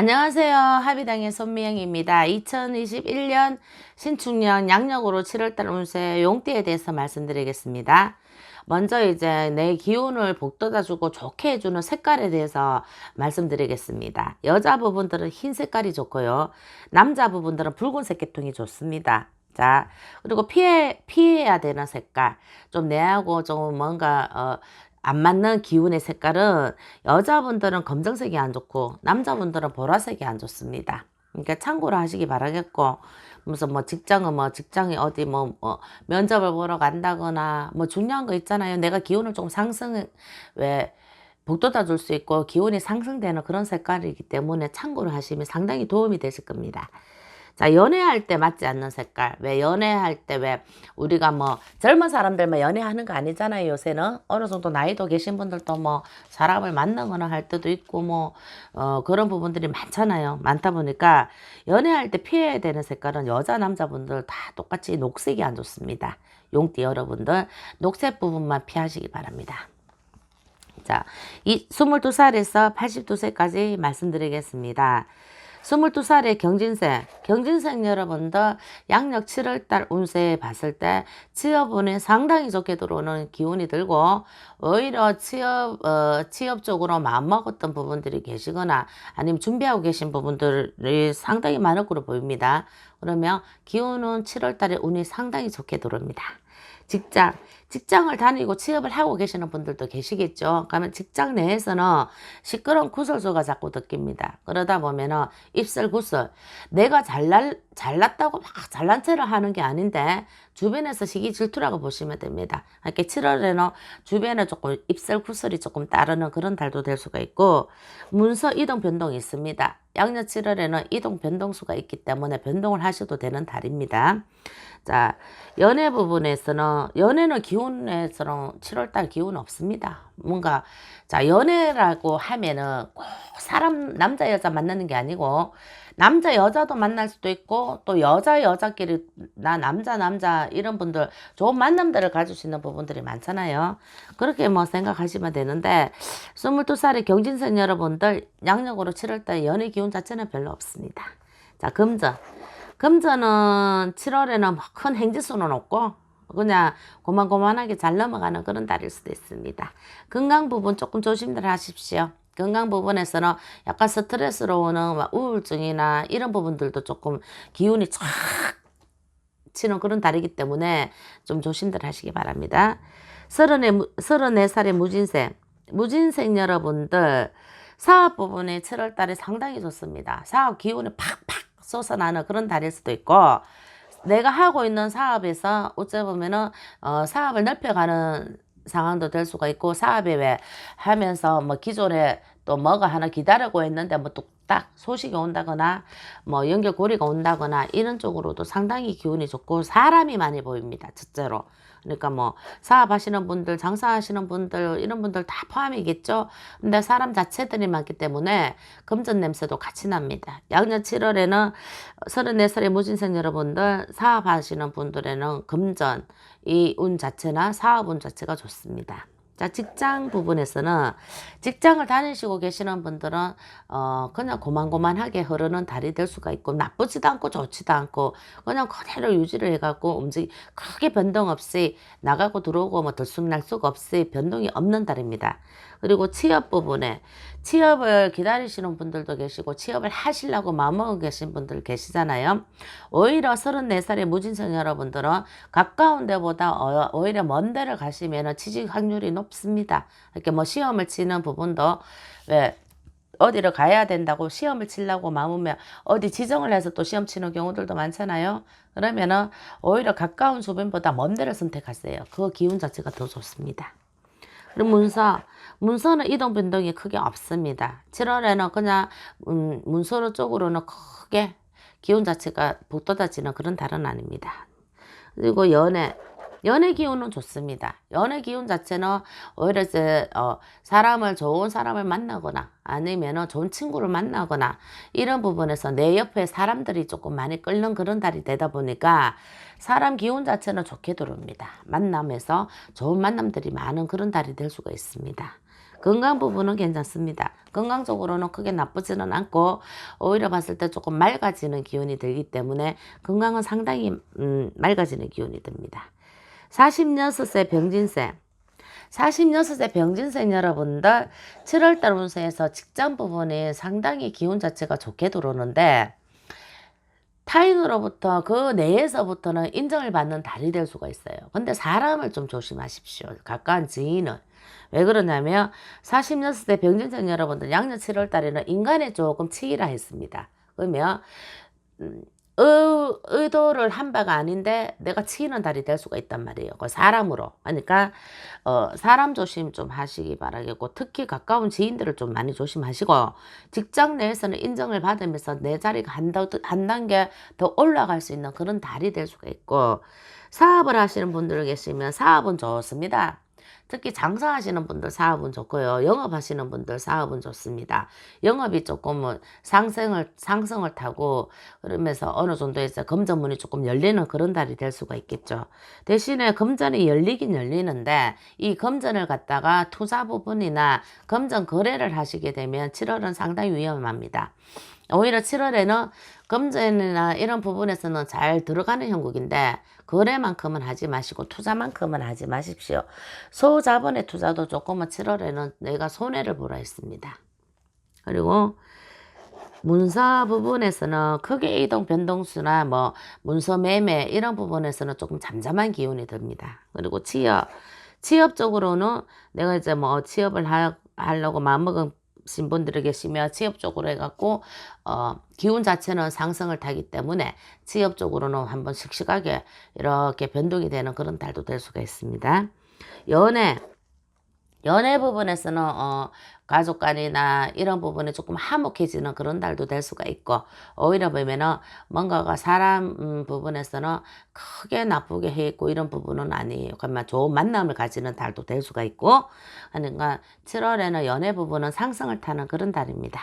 안녕하세요. 합의당의 손미영입니다. 2021년 신축년 양력으로 7월달 운세 용띠에 대해서 말씀드리겠습니다. 먼저 이제 내 기운을 복돋아주고 좋게 해주는 색깔에 대해서 말씀드리겠습니다. 여자 부분들은 흰 색깔이 좋고요. 남자 부분들은 붉은색 계통이 좋습니다. 자, 그리고 피해, 피해야 되는 색깔. 좀 내하고 좀 뭔가, 어, 안 맞는 기운의 색깔은 여자분들은 검정색이 안 좋고 남자분들은 보라색이 안 좋습니다. 그러니까 참고로 하시기 바라겠고 무슨 뭐 직장은 뭐 직장이 어디 뭐, 뭐 면접을 보러 간다거나 뭐 중요한 거 있잖아요. 내가 기운을 좀 상승 왜 복돋아 줄 수 있고 기운이 상승되는 그런 색깔이기 때문에 참고로 하시면 상당히 도움이 되실 겁니다. 자, 연애할 때 맞지 않는 색깔. 왜 연애할 때 왜 우리가 뭐 젊은 사람들만 연애하는 거 아니잖아요, 요새는. 어느 정도 나이도 계신 분들도 뭐 사람을 만나거나 할 때도 있고 뭐, 어, 그런 부분들이 많잖아요. 많다 보니까 연애할 때 피해야 되는 색깔은 여자, 남자분들 다 똑같이 녹색이 안 좋습니다. 용띠 여러분들, 녹색 부분만 피하시기 바랍니다. 자, 이 22살에서 82세까지 말씀드리겠습니다. 22살의 경진생, 경진생 여러분들 양력 7월달 운세 봤을 때 취업운이 상당히 좋게 들어오는 기운이 들고 오히려 취업, 어, 취업 쪽으로 마음먹었던 부분들이 계시거나 아니면 준비하고 계신 부분들이 상당히 많을 거로 보입니다. 그러면 기운은 7월달에 운이 상당히 좋게 들어옵니다. 직장, 직장을 다니고 취업을 하고 계시는 분들도 계시겠죠. 그러면 직장 내에서는 시끄러운 구설수가 자꾸 느낍니다. 그러다 보면은 입설구설. 내가 잘날, 잘났다고 막 잘난 체를 하는 게 아닌데 주변에서 시기 질투라고 보시면 됩니다. 이렇게 7월에는 주변에 조금 입설구설이 조금 따르는 그런 달도 될 수가 있고 문서 이동 변동이 있습니다. 양력 7월에는 이동 변동수가 있기 때문에 변동을 하셔도 되는 달입니다. 자, 연애 부분에서는, 연애는 기운 에서는 7월달 기운 없습니다. 뭔가, 자, 연애라고 하면은 꼭 사람, 남자, 여자 만나는 게 아니고, 남자, 여자도 만날 수도 있고, 또 여자, 여자끼리, 나, 남자, 남자, 이런 분들, 좋은 만남들을 가질 수 있는 부분들이 많잖아요. 그렇게 뭐 생각하시면 되는데, 22살의 경진생 여러분들, 양력으로 7월달 연애 기운 자체는 별로 없습니다. 자, 금전. 금전은 7월에는 뭐큰 행지수는 없고 그냥 고만고만하게 잘 넘어가는 그런 달일 수도 있습니다. 건강 부분 조금 조심들 하십시오. 건강 부분에서는 약간 스트레스로 오는 우울증이나 이런 부분들도 조금 기운이 쫙 치는 그런 달이기 때문에 좀 조심들 하시기 바랍니다. 34살의 무진생, 무진생 여러분들 사업 부분이 7월 달에 상당히 좋습니다. 사업 기운이 팍팍 솟아나는 그런 달일 수도 있고 내가 하고 있는 사업에서 어째 보면은 어, 사업을 넓혀가는 상황도 될 수가 있고 사업에 왜 하면서 뭐 기존에 또 뭐가 하나 기다리고 있는데 뭐 뚝딱 소식이 온다거나 뭐 연결고리가 온다거나 이런 쪽으로도 상당히 기운이 좋고 사람이 많이 보입니다. 첫째로. 그러니까 뭐 사업하시는 분들, 장사하시는 분들 이런 분들 다 포함이겠죠. 근데 사람 자체들이 많기 때문에 금전 냄새도 같이 납니다. 양년 7월에는 34살의 무진생 여러분들 사업하시는 분들에는 금전 이 운 자체나 사업 운 자체가 좋습니다. 자, 직장 부분에서는 직장을 다니시고 계시는 분들은 어 그냥 고만고만하게 흐르는 달이 될 수가 있고 나쁘지도 않고 좋지도 않고 그냥 그대로 유지를 해갖고 움직 크게 변동 없이 나가고 들어오고 뭐 들쑥날쑥 없이 변동이 없는 달입니다. 그리고 취업 부분에 취업을 기다리시는 분들도 계시고 취업을 하시려고 마음먹고 계신 분들 계시잖아요. 오히려 34살의 무진생 여러분들은 가까운 데보다 어, 오히려 먼 데를 가시면 취직 확률이 높습니다. 이렇게 뭐 시험을 치는 부분도 왜 어디를 가야 된다고 시험을 치려고 마음으면 어디 지정을 해서 또 시험 치는 경우들도 많잖아요. 그러면은 오히려 가까운 주변보다 먼 데를 선택하세요. 그 기운 자체가 더 좋습니다. 그리고 문서, 문서는 이동 변동이 크게 없습니다. 7월에는 그냥 음, 문서 쪽으로는 크게 기운 자체가 복돋아지는 그런 달은 아닙니다. 그리고 연애, 연애 기운은 좋습니다. 연애 기운 자체는 오히려 이제 어, 사람을 좋은 사람을 만나거나 아니면 좋은 친구를 만나거나 이런 부분에서 내 옆에 사람들이 조금 많이 끓는 그런 달이 되다 보니까 사람 기운 자체는 좋게 들어옵니다. 만남에서 좋은 만남들이 많은 그런 달이 될 수가 있습니다. 건강 부분은 괜찮습니다. 건강적으로는 크게 나쁘지는 않고 오히려 봤을 때 조금 맑아지는 기운이 들기 때문에 건강은 상당히 음, 맑아지는 기운이 듭니다. 46세 병진생 46세 병진생 여러분들 7월달 운세에서 직장 부분이 상당히 기운 자체가 좋게 들어오는데 타인으로부터 그 내에서부터는 인정을 받는 달이 될 수가 있어요. 근데 사람을 좀 조심하십시오. 가까운 지인은. 왜 그러냐면 46세 병진생 여러분들 양력 7월 달에는 인간에 조금 치이라 했습니다. 그러면 음, 의, 의도를 한 바가 아닌데 내가 치이는 달이 될 수가 있단 말이에요. 그 사람으로. 그러니까 어, 사람 조심 좀 하시기 바라겠고 특히 가까운 지인들을 좀 많이 조심하시고 직장 내에서는 인정을 받으면서 내 자리가 한, 단- 한 단계 더 올라갈 수 있는 그런 달이 될 수가 있고 사업을 하시는 분들 계시면 사업은 좋습니다. 특히 장사하시는 분들 사업은 좋고요. 영업하시는 분들 사업은 좋습니다. 영업이 조금은 상승을 상승을 타고 그러면서 어느 정도 이제 금전문이 조금 열리는 그런 달이 될 수가 있겠죠. 대신에 금전이 열리긴 열리는데 이 금전을 갖다가 투자 부분이나 금전 거래를 하시게 되면 7월은 상당히 위험합니다. 오히려 7월에는 금전이나 이런 부분에서는 잘 들어가는 형국인데 거래만큼은 하지 마시고 투자만큼은 하지 마십시오. 소자본의 투자도 조금은 7월에는 내가 손해를 보라 했습니다. 그리고 문서 부분에서는 크게 이동 변동수나 뭐 문서 매매 이런 부분에서는 조금 잠잠한 기운이 듭니다. 그리고 취업 취업 쪽으로는 내가 이제 뭐 취업을 하, 하려고 마음먹은 신 분들이 계시면 취업 쪽으로 해갖고 어 기운 자체는 상승을 타기 때문에 취업 쪽으로는 한번 씩씩하게 이렇게 변동이 되는 그런 달도 될 수가 있습니다. 연애 연애 부분에서는 어, 가족 간이나 이런 부분에 조금 화목해지는 그런 달도 될 수가 있고 오히려 보면은 뭔가가 사람 음, 부분에서는 크게 나쁘게 해 있고 이런 부분은 아니에요. 그러면 좋은 만남을 가지는 달도 될 수가 있고 그러니까 7월에는 연애 부분은 상승을 타는 그런 달입니다.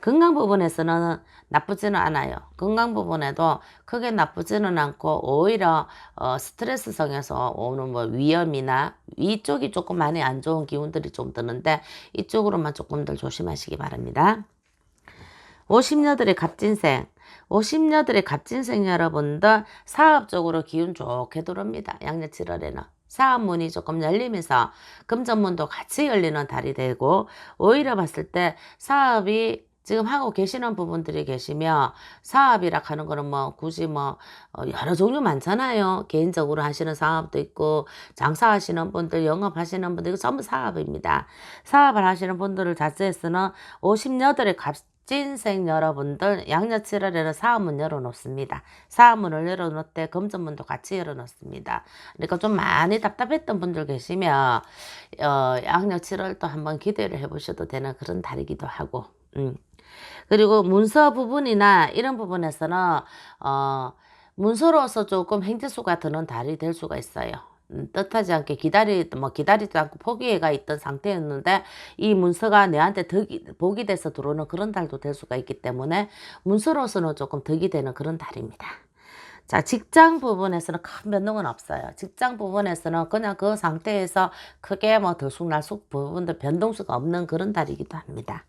건강 부분에서는 나쁘지는 않아요. 건강 부분에도 크게 나쁘지는 않고 오히려 어, 스트레스성에서 오는 뭐 위염이나 위쪽이 조금 많이 안 좋은 기운들이 좀 드는데 이쪽으로만 조금 더 조심하시기 바랍니다. 50여들의 갑진생 50여들의 갑진생 여러분들 사업적으로 기운 좋게 들어옵니다. 양력 7월에는. 사업문이 조금 열리면서 금전문도 같이 열리는 달이 되고 오히려 봤을 때 사업이 지금 하고 계시는 부분들이 계시며 사업이라 하는 거는 뭐 굳이 뭐 어, 여러 종류 많잖아요. 개인적으로 하시는 사업도 있고 장사하시는 분들, 영업하시는 분들 이거 전부 사업입니다. 사업을 하시는 분들을 자체에서는 58의 갑진생 여러분들 양력 7월에는 사업문 열어놓습니다. 사업문을 열어놓을 때 금전문도 같이 열어놓습니다. 그러니까 좀 많이 답답했던 분들 계시면 어, 양력 7월도 한번 기대를 해보셔도 되는 그런 달이기도 하고 음. 그리고 문서 부분이나 이런 부분에서는 어, 문서로서 조금 행재수가 드는 달이 될 수가 있어요. 음, 뜻하지 않게 기다리 뭐 기다리지 않고 포기해가 있던 상태였는데 이 문서가 내한테 덕이 복이 돼서 들어오는 그런 달도 될 수가 있기 때문에 문서로서는 조금 덕이 되는 그런 달입니다. 자, 직장 부분에서는 큰 변동은 없어요. 직장 부분에서는 그냥 그 상태에서 크게 뭐 들쑥날쑥 부분들 변동수가 없는 그런 달이기도 합니다.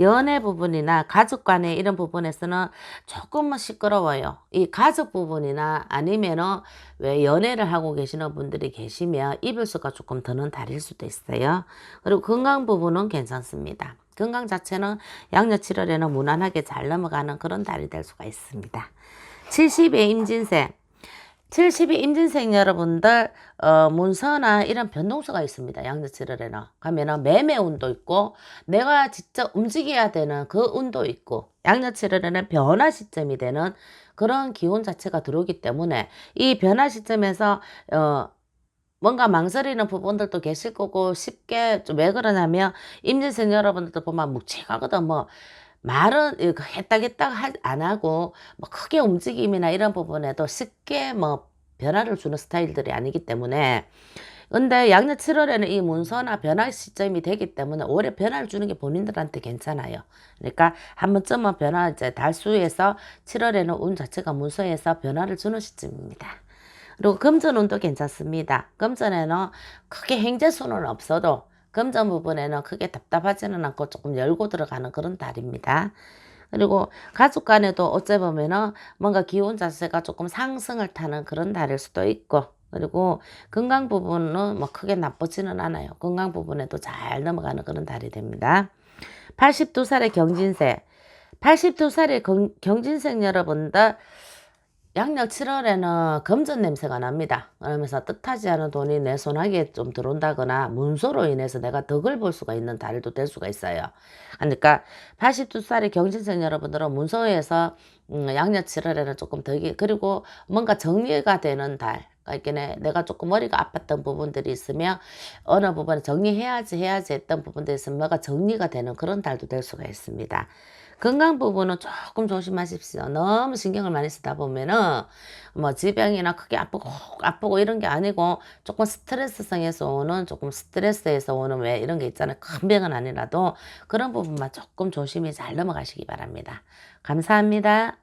연애 부분이나 가족 간의 이런 부분에서는 조금은 시끄러워요. 이 가족 부분이나 아니면은 왜 연애를 하고 계시는 분들이 계시면 이별수가 조금 드는 달일 수도 있어요. 그리고 건강 부분은 괜찮습니다. 건강 자체는 양력 7월에는 무난하게 잘 넘어가는 그런 달이 될 수가 있습니다. 70의 임진생 70이 임진생 여러분들 어, 문서나 이런 변동수가 있습니다. 양력칠월에는 가면은 매매 운도 있고 내가 직접 움직여야 되는 그 운도 있고 양력칠월에는 변화 시점이 되는 그런 기운 자체가 들어오기 때문에 이 변화 시점에서 어, 뭔가 망설이는 부분들도 계실 거고 쉽게 좀 왜 그러냐면 임진생 여러분들도 보면 묵직하거든 뭐 말은 했다 했다 안 하고 뭐 크게 움직임이나 이런 부분에도 쉽게 뭐 변화를 주는 스타일들이 아니기 때문에 근데 양력 7월에는 이 문서나 변화 시점이 되기 때문에 오히려 변화를 주는 게 본인들한테 괜찮아요. 그러니까 한 번쯤은 변화 이제 달수에서 7월에는 운 자체가 문서에서 변화를 주는 시점입니다. 그리고 금전운도 괜찮습니다. 금전에는 크게 행재수는 없어도 금전 부분에는 크게 답답하지는 않고 조금 열고 들어가는 그런 달입니다. 그리고 가족 간에도 어째 보면은 뭔가 기운 자체가 조금 상승을 타는 그런 달일 수도 있고 그리고 건강 부분은 뭐 크게 나쁘지는 않아요. 건강 부분에도 잘 넘어가는 그런 달이 됩니다. 82살의 경진세 82살의 경진생 여러분들 양력 7월에는 금전 냄새가 납니다. 그러면서 뜻하지 않은 돈이 내 손아귀에 좀 들어온다거나 문서로 인해서 내가 덕을 볼 수가 있는 달도 될 수가 있어요. 그러니까 82살의 경진생 여러분들은 문서에서 음, 양력 7월에는 조금 덕이 그리고 뭔가 정리가 되는 달. 그러니까 내가 조금 머리가 아팠던 부분들이 있으면 어느 부분에 정리해야지 해야지 했던 부분들이 있으면 뭐가 정리가 되는 그런 달도 될 수가 있습니다. 건강 부분은 조금 조심하십시오. 너무 신경을 많이 쓰다 보면은 뭐 지병이나 크게 아프고 아프고 이런 게 아니고 조금 스트레스성에서 오는 조금 스트레스에서 오는 왜 이런 게 있잖아요. 큰 병은 아니라도 그런 부분만 조금 조심히 잘 넘어가시기 바랍니다. 감사합니다.